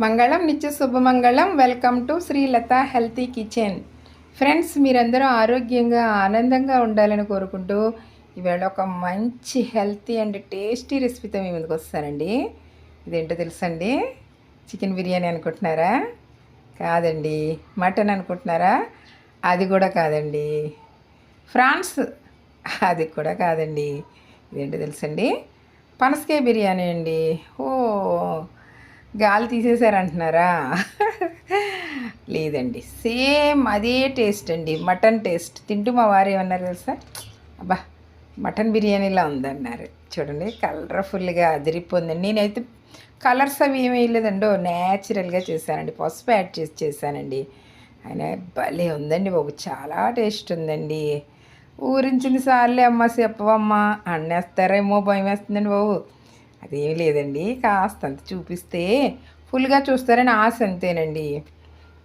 మంగళం నిత్య శుభమంగళం. Welcome to Srilatha healthy kitchen friends మీరందరూ ఆరోగ్యంగా ఆనందంగా ఉండాలని కోరుకుంటూ ఈవేళ ఒక మంచి హెల్తీ అండ్ టేస్టీ రెసిపీతో మీ ముందుకు వస్తానండి. ఇదేంటో తెలుసండి? చికెన్ బిర్యానీ అనుకుంటున్నారా? కాదండి. మటన్ అనుకుంటున్నారా? అది కూడా కాదండి. ఫ్రాన్స్ అది కూడా కాదండి. ఇదేంటో తెలుసండి? పనసకాయ బిర్యానీ అండి. ఓ గాలి తీసేశారంటున్నారా? లేదండి. సేమ్ అదే టేస్ట్ అండి. Mutton taste. తింటూ మా వారు ఏమన్నారు తెలుసా? అబ్బా మటన్ బిర్యానీలా ఉందన్నారు. చూడండి కలర్ఫుల్గా అదిరిపోయిందండి. నేనైతే కలర్స్ అవి ఏమీ లేదండో న్యాచురల్గా చేశానండి. పసుపు యాడ్ చేసి చేశానండి. ఆయన భలే ఉందండి బాబు. చాలా టేస్ట్ ఉందండి. ఊరించింది సార్లే అమ్మ చెప్పవమ్మ అన్నేస్తారేమో భయం వేస్తుందండి బాబు. అదేం లేదండి. కాస్తంత చూపిస్తే ఫుల్గా చూస్తారని ఆశ అంతేనండి.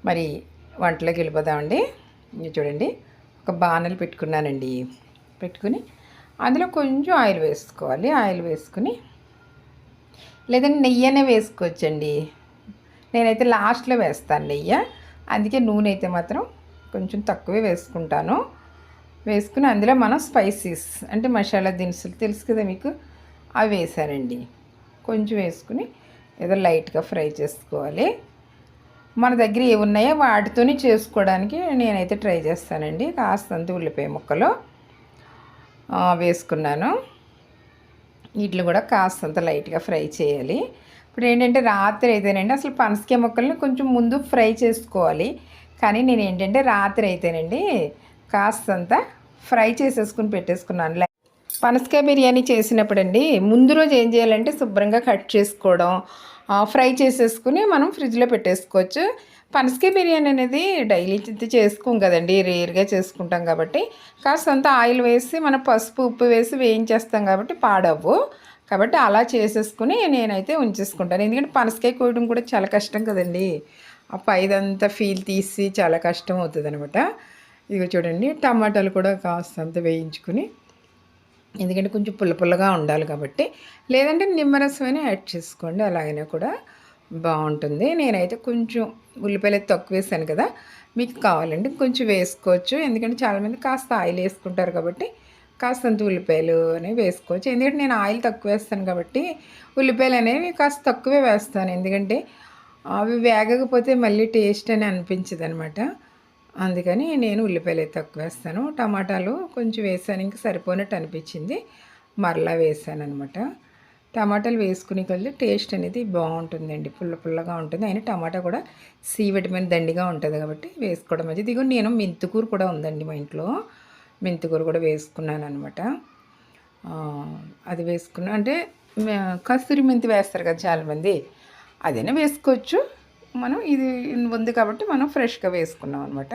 మరి వంటలోకి వెళ్ళిపోదామండి. ఇది చూడండి. ఒక బాణలు పెట్టుకున్నానండి. పెట్టుకుని అందులో కొంచెం ఆయిల్ వేసుకోవాలి. ఆయిల్ వేసుకుని లేదంటే నెయ్యనే వేసుకోవచ్చండి. నేనైతే లాస్ట్లో వేస్తాను నెయ్యి. అందుకే నూనె అయితే మాత్రం కొంచెం తక్కువే వేసుకుంటాను. వేసుకుని అందులో మనం స్పైసీస్ అంటే మసాలా దినుసులు తెలుసు కదా మీకు? అవి వేసానండి కొంచెం వేసుకుని ఏదో లైట్గా ఫ్రై చేసుకోవాలి. మన దగ్గర ఏ ఉన్నాయో వాటితోని చేసుకోవడానికి నేనైతే ట్రై చేస్తానండి. కాస్తంత ఉల్లిపాయ ముక్కలు వేసుకున్నాను. వీటిని కూడా కాస్తంత లైట్గా ఫ్రై చేయాలి. ఇప్పుడు ఏంటంటే రాత్రి అయితేనండి అసలు పనసకాయ ముక్కల్ని కొంచెం ముందు ఫ్రై చేసుకోవాలి. కానీ నేను ఏంటంటే రాత్రి అయితేనండి కాస్తంత ఫ్రై చేసేసుకుని పెట్టేసుకున్నాను. పనసకాయ బిర్యానీ చేసినప్పుడు అండి ముందు రోజు ఏం చేయాలంటే శుభ్రంగా కట్ చేసుకోవడం ఫ్రై చేసేసుకుని మనం ఫ్రిడ్జ్లో పెట్టేసుకోవచ్చు. పనసకాయ బిర్యానీ అనేది డైలీ చేసుకోం కదండి రేర్గా చేసుకుంటాం కాబట్టి. కాస్తంత ఆయిల్ వేసి మనం పసుపు ఉప్పు వేసి వేయించేస్తాం కాబట్టి పాడవ్వు. కాబట్టి అలా చేసేసుకుని నేనైతే ఉంచేసుకుంటాను. ఎందుకంటే పనసకాయ కోయడం కూడా చాలా కష్టం కదండి. ఆ పైదంతా ఫీల్ తీసి చాలా కష్టం అవుతుంది అనమాట ఇదిగో చూడండి టమాటాలు కూడా కాస్తంత వేయించుకుని ఎందుకంటే కొంచెం పుల్ల పుల్లగా ఉండాలి కాబట్టి. లేదంటే నిమ్మరసమైనా యాడ్ చేసుకోండి అలాగైనా కూడా బాగుంటుంది. నేనైతే కొంచెం ఉల్లిపాయలు అయితే తక్కువ వేసాను కదా మీకు కావాలంటే కొంచెం వేసుకోవచ్చు. ఎందుకంటే చాలామంది కాస్త ఆయిల్ వేసుకుంటారు కాబట్టి కాస్తంత ఉల్లిపాయలు అనేవి వేసుకోవచ్చు. ఎందుకంటే నేను ఆయిల్ తక్కువ వేస్తాను కాబట్టి ఉల్లిపాయలు అనేవి కాస్త తక్కువే వేస్తాను. ఎందుకంటే అవి వేగకపోతే మళ్ళీ టేస్ట్ అని అనిపించదు అనమాట అందుకని నేను ఉల్లిపాయలు అయితే తక్కువ వేస్తాను. టమాటాలు కొంచెం వేసాను ఇంకా సరిపోయినట్టు అనిపించింది. మరలా వేసాను అనమాట టమాటాలు వేసుకునే కొద్ది టేస్ట్ అనేది బాగుంటుందండి పుల్ల పుల్లగా ఉంటుంది. అయినా టమాటా కూడా సి విటమిన్ దండిగా ఉంటుంది కాబట్టి వేసుకోవడం మంచిది. ఇదిగో నేను మెంతికూర కూడా ఉందండి మా ఇంట్లో. మెంతికూర కూడా వేసుకున్నాను అనమాట అది వేసుకున్నా అంటే కస్తూరి మెంతి వేస్తారు కదా చాలామంది. అదైనా వేసుకోవచ్చు. మనం ఇది ఉంది కాబట్టి మనం ఫ్రెష్గా వేసుకున్నాం అనమాట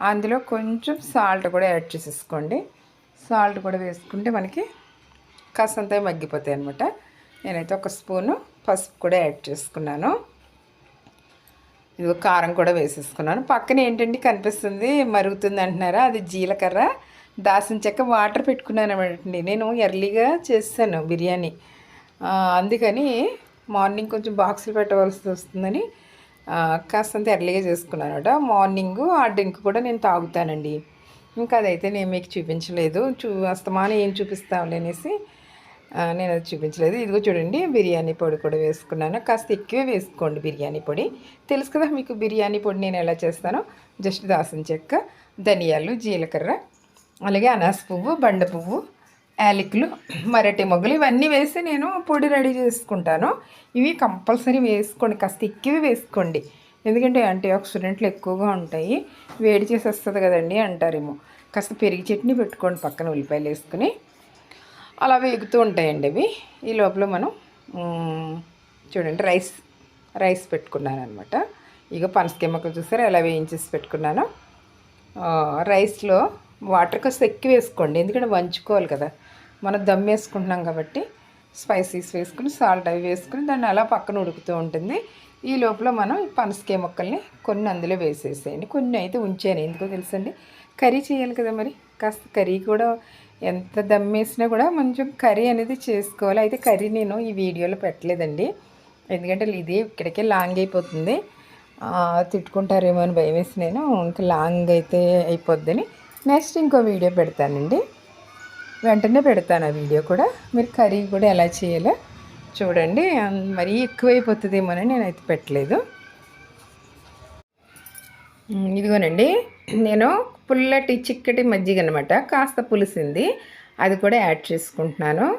అందులో కొంచెం సాల్ట్ కూడా యాడ్ చేసేసుకోండి. సాల్ట్ కూడా వేసుకుంటే మనకి కాసంత మగ్గిపోతాయి అనమాట నేనైతే ఒక స్పూను పసుపు కూడా యాడ్ చేసుకున్నాను. ఇదిగో కారం కూడా వేసేసుకున్నాను. పక్కన ఏంటండి కనిపిస్తుంది? మరుగుతుంది అంటున్నారా? అది జీలకర్ర. దాసిన చెక్క వాటర్ పెట్టుకున్నాను అనమాట నేను ఎర్లీగా చేస్తాను బిర్యానీ. అందుకని మార్నింగ్ కొంచెం బాక్సులు పెట్టవలసి వస్తుందని కాస్తంత ఎర్లీగా చేసుకున్నాను అనమాట మార్నింగ్ ఆ డ్రింక్ కూడా నేను తాగుతానండి. ఇంకా అదైతే నేను మీకు చూపించలేదు. చూ అస్తమానం ఏం చూపిస్తాంలే అనేసి నేను అది చూపించలేదు. ఇదిగో చూడండి బిర్యానీ పొడి కూడా వేసుకున్నాను. కాస్త ఎక్కువే వేసుకోండి బిర్యానీ పొడి. తెలుసు కదా మీకు బిర్యానీ పొడి నేను ఎలా చేస్తానో? జస్ట్ దాసం చెక్క ధనియాలు జీలకర్ర అలాగే అనాస పువ్వు బండ పువ్వు యాలకులు మరటి మొగ్గలు ఇవన్నీ వేసి నేను పొడి రెడీ చేసుకుంటాను. ఇవి కంపల్సరీ వేసుకోండి కాస్త ఎక్కువ వేసుకోండి. ఎందుకంటే యాంటీ ఆక్సిడెంట్లు ఎక్కువగా ఉంటాయి వేడి చేసి వస్తుంది కదండి అంటారేమో. కాస్త పెరిగి చట్నీ పెట్టుకోండి పక్కన ఉల్లిపాయలు వేసుకుని. అలా వేగుతూ ఉంటాయండి అవి ఈ లోపల మనం చూడండి రైస్ రైస్ పెట్టుకున్నాను అనమాట ఇక పనసకాయ మొక్కలు చూసారా? ఎలా వేయించేసి పెట్టుకున్నాను. రైస్లో వాటర్ కాస్త ఎక్కువ వేసుకోండి ఎందుకంటే వంచుకోవాలి కదా. మనం దమ్ వేసుకుంటున్నాం కాబట్టి స్పైసీస్ వేసుకుని సాల్ట్ అవి వేసుకుని దాన్ని అలా పక్కన ఉడుకుతూ ఉంటుంది. ఈ లోపల మనం పనసకాయ ముక్కల్ని కొన్ని అందులో వేసేసేయండి. కొన్ని అయితే ఉంచాను. ఎందుకో తెలుసండి? కర్రీ చేయాలి కదా మరి. కాస్త కర్రీ కూడా ఎంత దమ్ వేసినా కూడా కొంచెం కర్రీ అనేది చేసుకోవాలి. అయితే కర్రీ నేను ఈ వీడియోలో పెట్టలేదండి. ఎందుకంటే ఇది ఇక్కడికే లాంగ్ అయిపోతుంది. తిట్టుకుంటారేమో అని భయం వేసి నేను ఇంకా లాంగ్ అయితే అయిపోద్దని. నెక్స్ట్ ఇంకో వీడియో పెడతానండి. వెంటనే పెడతాను ఆ వీడియో కూడా. మీరు కర్రీ కూడా ఎలా చేయాలో చూడండి. మరీ ఎక్కువైపోతుందేమోనని నేనైతే పెట్టలేదు. ఇదిగోనండి. నేను పుల్లటి చిక్కటి మజ్జిగ అనమాట కాస్త పులిసింది. అది కూడా యాడ్ చేసుకుంటున్నాను.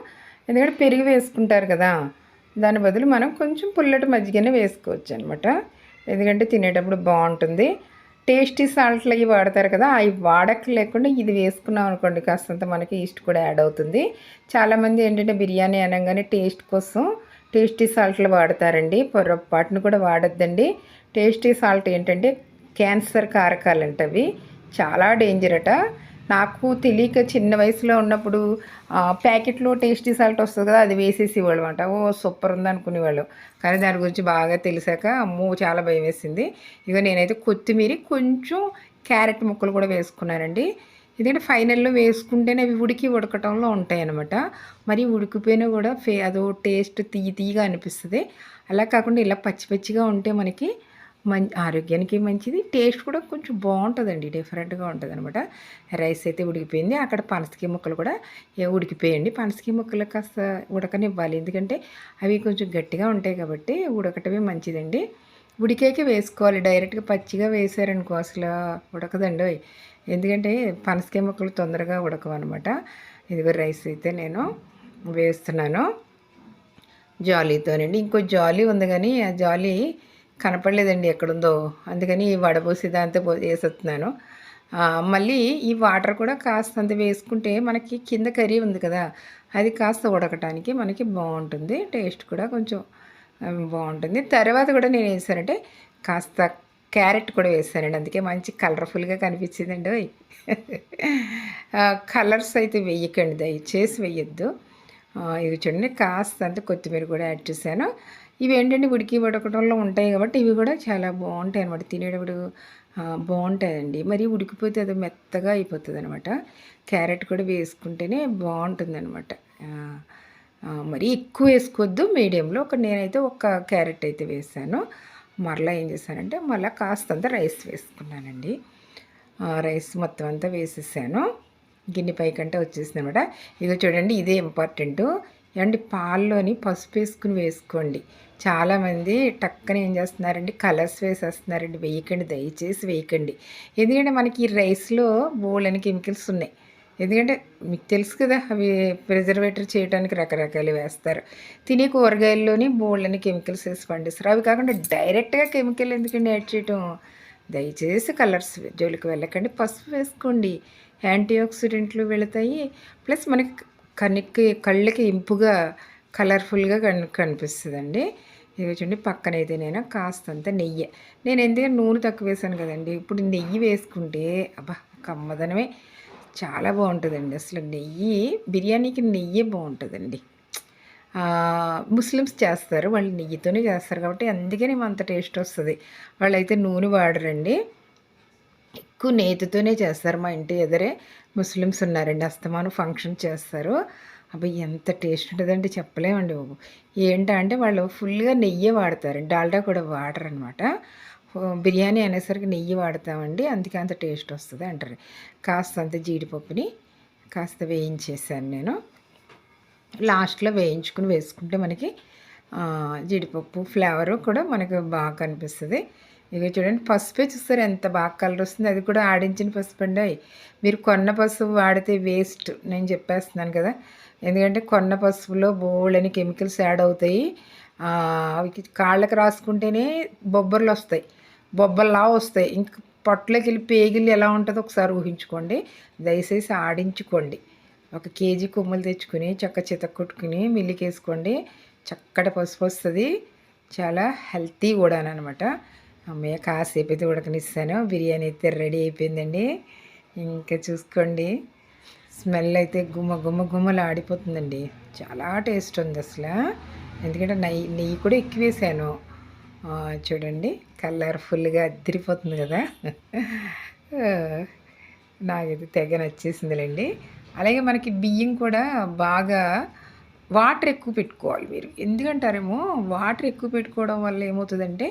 ఎందుకంటే పెరుగు వేసుకుంటారు కదా. దాని బదులు మనం కొంచెం పుల్లటి మజ్జిగనే వేసుకోవచ్చు అనమాట ఎందుకంటే తినేటప్పుడు బాగుంటుంది. టేస్టీ సాల్ట్లు అవి వాడతారు కదా అవి వాడక లేకుండా ఇది వేసుకున్నాం అనుకోండి కాస్తంత మనకి ఈస్ట్ కూడా యాడ్ అవుతుంది. చాలామంది ఏంటంటే బిర్యానీ అనగానే టేస్ట్ కోసం టేస్టీ సాల్ట్లు వాడతారండి పొరపాటును కూడా వాడొద్దండి. టేస్టీ సాల్ట్ ఏంటంటే క్యాన్సర్ కారకాలు అంటవి చాలా డేంజర్ అట నాకు తెలియక చిన్న వయసులో ఉన్నప్పుడు ప్యాకెట్లో టేస్టీ సాల్ట్ వస్తుంది కదా అది వేసేసి ఇవ్వడం అంట ఓ సూపర్ ఉంది అనుకునేవాళ్ళు. కానీ దాని గురించి బాగా తెలిసాక అమ్మో చాలా భయం వేసింది. ఇక నేనైతే కొత్తిమీర కొంచెం క్యారెట్ ముక్కలు కూడా వేసుకున్నానండి. ఎందుకంటే ఫైనల్లో వేసుకుంటేనే అవి ఉడికి ఉడకటంలో ఉంటాయి అనమాట మరి ఉడికిపోయినా కూడా ఫే అదో టేస్ట్ తీయ తీయగా అనిపిస్తుంది. అలా కాకుండా ఇలా పచ్చి పచ్చిగా ఉంటే మనకి మం ఆరోగ్యానికి మంచిది. టేస్ట్ కూడా కొంచెం బాగుంటుందండి. డిఫరెంట్గా ఉంటుంది అనమాట రైస్ అయితే ఉడికిపోయింది. అక్కడ పనసకాయ ముక్కలు కూడా ఉడికిపోయండి పనసకాయ ముక్కలు కాస్త ఉడకనివ్వాలి. ఎందుకంటే అవి కొంచెం గట్టిగా ఉంటాయి కాబట్టి ఉడకటమే మంచిదండి. ఉడికేకి వేసుకోవాలి. డైరెక్ట్గా పచ్చిగా వేసారనుకో అసలు ఉడకదండి. ఓయ్. ఎందుకంటే పనసకాయ ముక్కలు తొందరగా ఉడకవన్నమాట ఇదిగో రైస్ అయితే నేను వేస్తున్నాను. జాలీతోనండి. ఇంకో జాలీ ఉంది కానీ ఆ జాలీ కనపడలేదండి ఎక్కడుందో. అందుకని వడబోసి దాంతో పో- వేసేస్తున్నాను. మళ్ళీ ఈ వాటర్ కూడా కాస్తంత వేసుకుంటే మనకి కింద కర్రీ ఉంది కదా అది కాస్త ఉడకటానికి మనకి బాగుంటుంది. టేస్ట్ కూడా కొంచెం బాగుంటుంది. తర్వాత కూడా నేను వేసానంటే కాస్త క్యారెట్ కూడా వేసానండి. అందుకే మంచి కలర్ఫుల్గా కనిపించిందండి కలర్స్ అయితే వేయకండి దయచేసి వేయొద్దు. ఇది ఇవి చూడండి కాస్త అంత కొత్తిమీర కూడా యాడ్ చేశాను. ఇవి ఏంటంటే ఉడికి ఉడకడంలో ఉంటాయి కాబట్టి ఇవి కూడా చాలా బాగుంటాయి అనమాట తినేటప్పుడు బాగుంటుందండి బాగుంటాయండి. మరి ఉడికిపోతే అది మెత్తగా అయిపోతుంది అనమాట క్యారెట్ కూడా వేసుకుంటేనే బాగుంటుంది అనమాట మరి ఎక్కువ వేసుకోవద్దు. మీడియంలో ఒక నేనైతే ఒక క్యారెట్ అయితే వేసాను. మరలా ఏం చేశానంటే మళ్ళీ కాస్తంత రైస్ వేసుకున్నానండి. రైస్ మొత్తం అంతా వేసేసాను. గిన్నె పైకంటే వచ్చేసింది అనమాట ఇదిగో చూడండి ఇదే ఇంపార్టెంట్. ఏమండి పాల్లోని పసుపు వేసుకుని వేసుకోండి. చాలామంది టక్కన ఏం చేస్తున్నారండి కలర్స్ వేసేస్తున్నారండి. వేయకండి దయచేసి వేయకండి. ఎందుకంటే మనకి ఈ రైస్లో బోల్డని కెమికల్స్ ఉన్నాయి. ఎందుకంటే మీకు తెలుసు కదా అవి ప్రిజర్వేటర్ చేయడానికి రకరకాలు వేస్తారు. తినే కూరగాయల్లోని బోల్డని కెమికల్స్ వేసి పండిస్తారు. అవి కాకుండా డైరెక్ట్గా కెమికల్ ఎందుకండి యాడ్ చేయటం? దయచేసి కలర్స్ జోలికి వెళ్ళకండి. పసుపు వేసుకోండి. యాంటీ ఆక్సిడెంట్లు వెళతాయి. ప్లస్ మనకి కనికి కళ్ళకి ఇంపుగా కలర్ఫుల్గా కన్ కనిపిస్తుందండి. ఇవి చూడండి పక్కన అయితే నేను కాస్తంత నెయ్యి. నేను ఎందుకంటే నూనె తక్కువ వేసాను కదండి. ఇప్పుడు నెయ్యి వేసుకుంటే అబ్బా కమ్మదనమే. చాలా బాగుంటుందండి. అసలు నెయ్యి బిర్యానీకి నెయ్యి బాగుంటుందండి. ముస్లిమ్స్ చేస్తారు. వాళ్ళు నెయ్యితోనే చేస్తారు కాబట్టి అందుకని అంత టేస్ట్ వస్తుంది. వాళ్ళైతే నూనె వాడరండి. ఎక్కువ నేతితోనే చేస్తారు మా ఇంటి ఎదురే. ముస్లిమ్స్ ఉన్నారండి అస్తమానం ఫంక్షన్ చేస్తారు. అబ్బాయి ఎంత టేస్ట్ ఉంటుందంటే చెప్పలేమండి బాబు. ఏంటంటే వాళ్ళు ఫుల్గా నెయ్యి వాడతారు డాల్డా కూడా వాడరు అనమాట బిర్యానీ అనేసరికి నెయ్యి వాడతామండి అందుకే అంత టేస్ట్ వస్తుంది అంటారు. కాస్త అంత జీడిపప్పుని కాస్త వేయించేసాను నేను. లాస్ట్లో వేయించుకుని వేసుకుంటే మనకి జీడిపప్పు ఫ్లేవరు కూడా మనకు బాగా కనిపిస్తుంది. ఇక చూడండి పసుపే చూస్తారు ఎంత బాగా కలర్ వస్తుంది. అది కూడా ఆడించిన పసుపు అండి మీరు కొన్న పసుపు వాడితే వేస్ట్ నేను చెప్పేస్తున్నాను కదా. ఎందుకంటే కొన్న పసుపులో బోల్డని కెమికల్స్ యాడ్ అవుతాయి. కాళ్ళకి రాసుకుంటేనే బొబ్బర్లు వస్తాయి. బొబ్బల్లా వస్తాయి. ఇంక పొట్టలోకి వెళ్ళి పేగిలి ఎలా ఉంటుందో ఒకసారి ఊహించుకోండి. దయచేసి ఆడించుకోండి. ఒక కేజీ కొమ్ములు తెచ్చుకుని చక్క చితక కొట్టుకుని మిల్లికేసుకోండి. చక్కటి పసుపు వస్తుంది. చాలా హెల్తీ కూడా అనమాట అమ్మయ్య కాసేపు అయితే ఉడకనిస్తాను. బిర్యానీ అయితే రెడీ అయిపోయిందండి. ఇంకా చూసుకోండి. స్మెల్ అయితే గుమ్మ గుమ్మ గుమ్మలు ఆడిపోతుందండి. చాలా టేస్ట్ ఉంది అసలు. ఎందుకంటే నెయ్యి నెయ్యి కూడా ఎక్కువ వేసాను. చూడండి. కలర్ఫుల్గా అద్దరిపోతుంది కదా. నాకైతే తెగ నచ్చేసిందిలేండి. అలాగే మనకి బియ్యం కూడా బాగా వాటర్ ఎక్కువ పెట్టుకోవాలి మీరు. ఎందుకంటారేమో? వాటర్ ఎక్కువ పెట్టుకోవడం వల్ల ఏమవుతుందంటే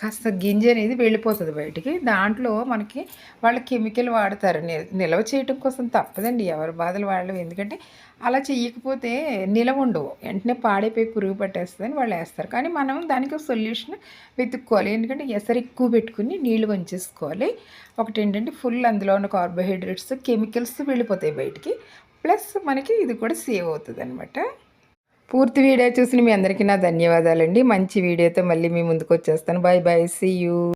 కాస్త గింజ అనేది వెళ్ళిపోతుంది బయటికి. దాంట్లో మనకి వాళ్ళు కెమికల్ వాడతారు. ని- నిల్వ చేయటం కోసం తప్పదండి. ఎవరి బాధలు వాళ్ళు. ఎందుకంటే అలా చేయకపోతే నిలవ ఉండవు. వెంటనే పాడైపోయి పురుగు పట్టేస్తుందని వాళ్ళు వేస్తారు. కానీ మనం దానికి ఒక సొల్యూషన్ వెతుక్కోవాలి. ఎందుకంటే ఎసరు ఎక్కువ పెట్టుకుని నీళ్ళు వంచేసుకోవాలి. ఒకటి ఏంటంటే ఫుల్ అందులో ఉన్న కార్బోహైడ్రేట్స్ కెమికల్స్ వెళ్ళిపోతాయి బయటికి. ప్లస్ మనకి ఇది కూడా సేవ్ అవుతుంది అనమాట పూర్తి వీడియో చూసిన మీ అందరికీ నా ధన్యవాదాలండి. మంచి వీడియోతో మళ్ళీ మీ ముందుకు వచ్చేస్తాను. Bye bye see you